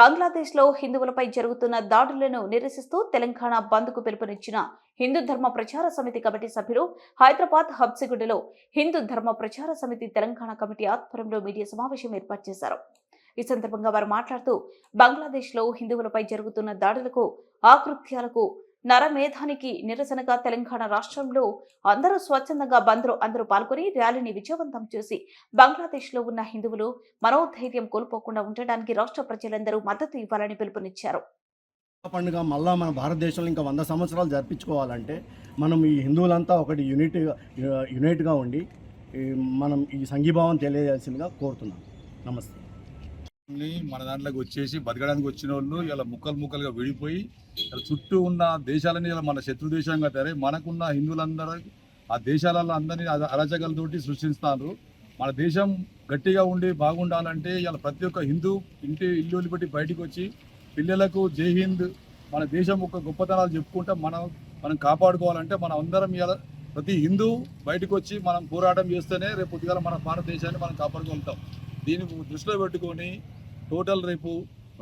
బంగ్లాదేశ్లో హిందువులపై జరుగుతున్న దాడులను నిరసిస్తూ తెలంగాణ బంద్కు పిలుపునిచ్చిన హిందూ ధర్మ ప్రచార సమితి కమిటీ సభ్యులు హైదరాబాద్ హబ్సిగుడిలో హిందూ ధర్మ ప్రచార సమితి తెలంగాణ కమిటీ ఆధ్వర్యంలో మీడియా సమావేశం ఏర్పాటు చేశారు. ఈ సందర్భంగా వారు మాట్లాడుతూ బంగ్లాదేశ్లో హిందువులపై జరుగుతున్న దాడులకు ఆకృత్యాలకు నరమేధానికి నిరసనగా తెలంగాణ రాష్ట్రంలో అందరూ స్వచ్ఛందంగా బంద్లో అందరూ పాల్గొని ర్యాలీని విజయవంతం చేసి బంగ్లాదేశ్లో ఉన్న హిందువులు మనోధైర్యం కోల్పోకుండా ఉండడానికి రాష్ట్ర ప్రజలందరూ మద్దతు ఇవ్వాలని పిలుపునిచ్చారు. పండుగ మళ్ళా మన భారతదేశంలో ఇంకా వంద సంవత్సరాలు జరిపించుకోవాలంటే మనం ఈ హిందువులంతా ఒకటి యూనిట్ యునైట్గా ఉండి మనం ఈ సంఘీభావం తెలియజేయాల్సిందిగా కోరుతున్నాం. నమస్తే. మన దాంట్లోకి వచ్చేసి బతకడానికి వచ్చిన వాళ్ళు ఇలా ముక్కలు ముక్కలుగా విడిపోయి ఇలా చుట్టూ ఉన్న దేశాలని ఇలా మన శత్రు దేశంగా తయారై మనకున్న హిందువులందరూ ఆ దేశాలలో అందరినీ అర- అరాచకాలతోటి సృష్టిస్తారు మన దేశం గట్టిగా ఉండి బాగుండాలంటే ఇలా ప్రతి ఒక్క హిందూ ఇంటి ఇల్లు వదిలిపెట్టి బయటకు వచ్చి పిల్లలకు జై హింద్ మన దేశం యొక్క గొప్పతనాలు చెప్పుకుంటే మనం మనం కాపాడుకోవాలంటే మనం అందరం ఇలా ప్రతి హిందూ బయటకు వచ్చి మనం పోరాటం చేస్తేనే రేపు పొద్దుగాల మన భారతదేశాన్ని మనం కాపాడుకుంటాం. దీన్ని దృష్టిలో పెట్టుకొని టోటల్ రేపు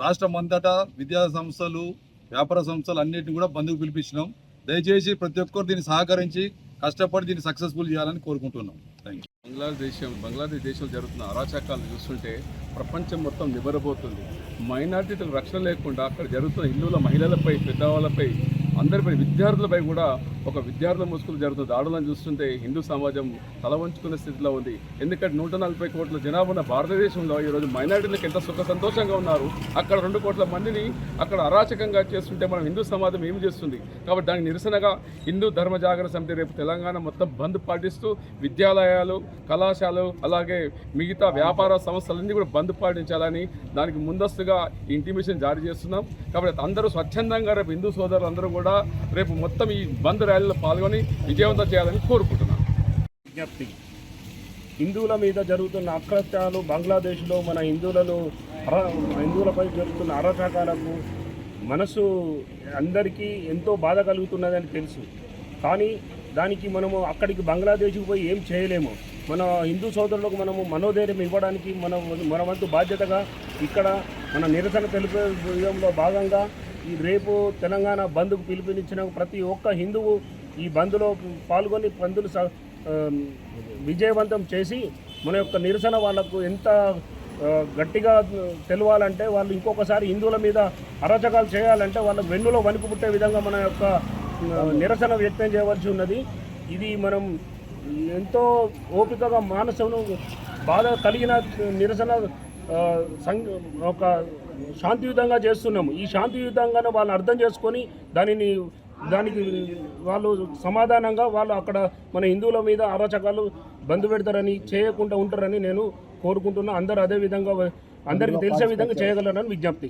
రాష్ట్రం అంతటా విద్యా సంస్థలు వ్యాపార సంస్థలు అన్నిటిని కూడా బంధుకు పిలిపించినాం. దయచేసి ప్రతి ఒక్కరు దీన్ని సహకరించి కష్టపడి దీన్ని సక్సెస్ఫుల్ చేయాలని కోరుకుంటున్నాం. థ్యాంక్ యూ బంగ్లాదేశం బంగ్లాదేశ్ దేశంలో జరుగుతున్న అరాచకాలను చూస్తుంటే ప్రపంచం మొత్తం నిబరబోతుంది మైనార్టీలకు రక్షణ లేకుండా అక్కడ జరుగుతున్న హిందువుల మహిళలపై పెద్దవాళ్ళపై అందరిపై విద్యార్థులపై కూడా ఒక విద్యార్థుల ముసుగులు జరుగుతూ దాడులను చూస్తుంటే హిందూ సమాజం తల వంచుకునే స్థితిలో ఉంది. ఎందుకంటే నూట నలభై కోట్ల జనాభా ఉన్న భారతదేశంలో ఈరోజు మైనార్టీలకు ఎంత సుఖ సంతోషంగా ఉన్నారు. అక్కడ రెండు కోట్ల మందిని అక్కడ అరాచకంగా చేస్తుంటే మనం హిందూ సమాజం ఏం చేస్తుంది? కాబట్టి దానికి నిరసనగా హిందూ ధర్మ జాగరణ సమితి రేపు తెలంగాణ మొత్తం బంద్ పాటిస్తూ విద్యాలయాలు కళాశాలలు అలాగే మిగతా వ్యాపార సంస్థలన్నీ కూడా బంద్ పాటించాలని దానికి ముందస్తుగా ఇంటిమేషన్ జారీ చేస్తున్నాం. కాబట్టి అందరూ స్వచ్ఛందంగా రేపు హిందూ సోదరులు అందరూ కూడా రేపు మొత్తం ఈ బంద్ ర్యాలీలో పాల్గొని విజయవంతం చేయాలని కోరుకుంటున్నాను. విజ్ఞప్తి. హిందువుల మీద జరుగుతున్న అక్రత్యాలు బంగ్లాదేశ్లో మన హిందువులను అర హిందువులపై జరుగుతున్న అరాచకాలకు మనసు అందరికీ ఎంతో బాధ కలుగుతున్నదని తెలుసు. కానీ దానికి మనము అక్కడికి బంగ్లాదేశ్కి పోయి ఏం చేయలేము. మన హిందూ సోదరులకు మనము మనోధైర్యం ఇవ్వడానికి మనం మన వంతు బాధ్యతగా ఇక్కడ మన నిరసన తెలిపే విధంలో భాగంగా ఈ రేపు తెలంగాణ బంద్కు పిలుపునిచ్చిన ప్రతి ఒక్క హిందువు ఈ బంద్లో పాల్గొని బంధులు స- విజయవంతం చేసి మన యొక్క నిరసన వాళ్ళకు ఎంత గట్టిగా తెలవాలంటే వాళ్ళు ఇంకొకసారి హిందువుల మీద అరాచకాలు చేయాలంటే వాళ్ళ వెన్నులో వణుకు పుట్టే విధంగా మన యొక్క నిరసన వ్యక్తం చేయవలసి ఉన్నది. ఇది మనం ఎంతో ఓపికగా మానసును బాధ కలిగిన నిరసన సంఘ ఒక శాంతియుతంగా చేస్తున్నాము. ఈ శాంతియుతంగానే వాళ్ళు అర్థం చేసుకొని దానిని దానికి వాళ్ళు సమాధానంగా వాళ్ళు అక్కడ మన హిందువుల మీద అరాచకాలు బంధు పెడతారని చేయకుండా ఉంటారని నేను కోరుకుంటున్నా. అందరూ అదే విధంగా అందరికీ తెలిసే విధంగా చేయగలరని విజ్ఞప్తి.